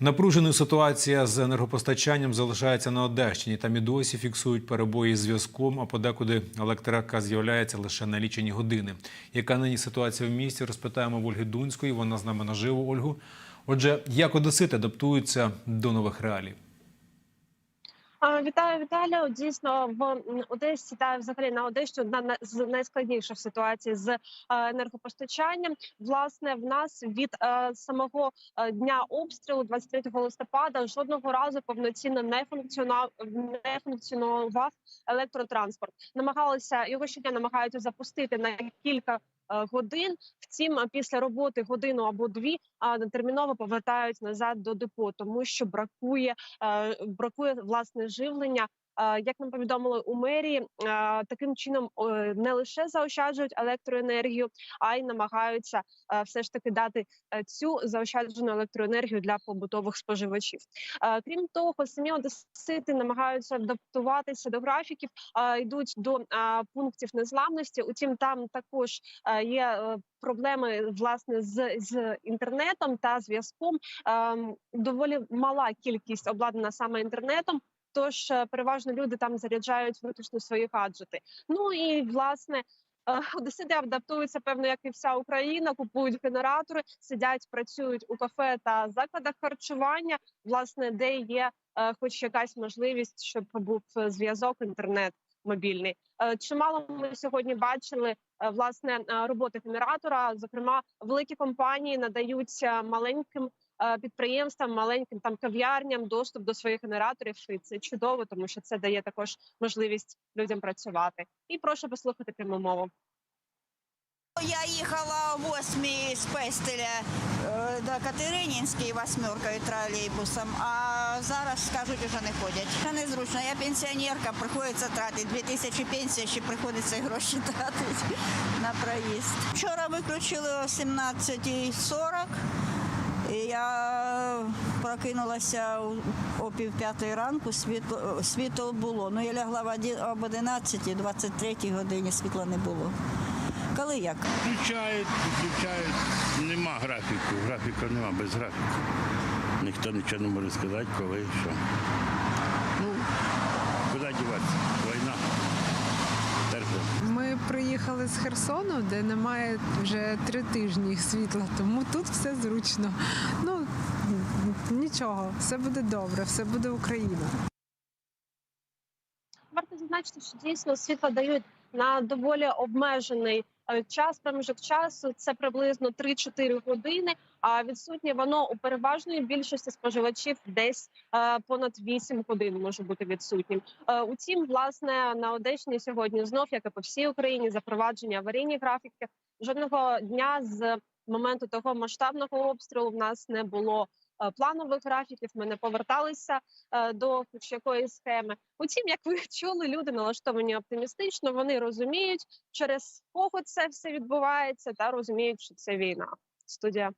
Напруженою ситуація з енергопостачанням залишається на Одещині. Там і досі фіксують перебої з зв'язком, а подекуди електрика з'являється лише на лічені години. Яка нині ситуація в місті? Розпитаємо в Ольги Дунської. Вона з нами наживо. Ольгу. Отже, як одесити адаптуються до нових реалій? Вітаю, Віталію. Дійсно, в Одесі та взагалі на Одещі одна на- з найскладніших ситуацій з е, енергопостачанням. Власне, в нас від е, самого е, дня обстрілу, 23 листопада, жодного разу повноцінно не функціонував не функціонував електротранспорт. Намагалися його щодня намагаються запустити на кілька. Годин, втім, після роботи годину або дві терміново повертають назад до депо, тому що бракує бракує власне живлення. Як нам повідомили у мерії, таким чином не лише заощаджують електроенергію, а й намагаються все ж таки дати е, цю заощаджену електроенергію для побутових споживачів. Крім того, самі одесити намагаються адаптуватися до графіків, йдуть до пунктів незламності. Утім, там також є е, проблеми власне з, з інтернетом та зв'язком. Ем, Доволі мала кількість обладнана саме інтернетом. Тож е, переважно люди там заряджають виключно свої гаджети. Ну і власне. е, Одесити адаптуються, певно, як і вся Україна, купують генератори, сидять, працюють у кафе та закладах харчування, власне, де є е, хоч якась можливість, щоб був зв'язок, інтернет мобільний. Чимало ми сьогодні бачили власне роботи генератора. Зокрема, великі компанії надають е, маленьким підприємствам, маленьким там кав'ярням доступ до своїх генераторів. І це чудово, тому що це дає також можливість людям працювати. І прошу послухати пряму мову. Я їхала 8 з Пестеля е, до Катеринінської восьмеркою тролейбусом, а зараз, кажуть, вже не ходять. Це незручно. Я пенсіонерка, приходиться тратити 2 тисячі пенсії, ще приходиться гроші тратити на проїзд. Вчора виключили о 17.40. І я прокинулася о- пів п'ятої ранку, світло, світло було. Ну, я лягла об 11, 23 годині світла не було. Коли як? Включають, включають. Нема графіку. Графіка нема, без графіку. Ніхто нічого не може сказати, коли що. Ну, куди діватися? Війна. Терпимо. Ми приїхали з Херсону, де немає вже три тижні світла, тому тут все зручно. Ну нічого, все буде добре, все буде Україна. Варто зазначити, що дійсно світло дають на доволі обмежений час, проміжок часу. Це приблизно 3-4 години. А відсутнє воно у переважної більшості споживачів десь е, понад 8 годин може бути відсутнім. Е, утім, власне, на Одещині сьогодні знов, як і по всій Україні, запровадження аварійних графіків. Жодного дня з моменту того масштабного обстрілу в нас не було е, планових графіків. Ми не поверталися е, до хоч якоїсь схеми. Утім, як ви чули, люди налаштовані оптимістично. Вони розуміють, через кого це все відбувається, та розуміють, що це війна. Студія.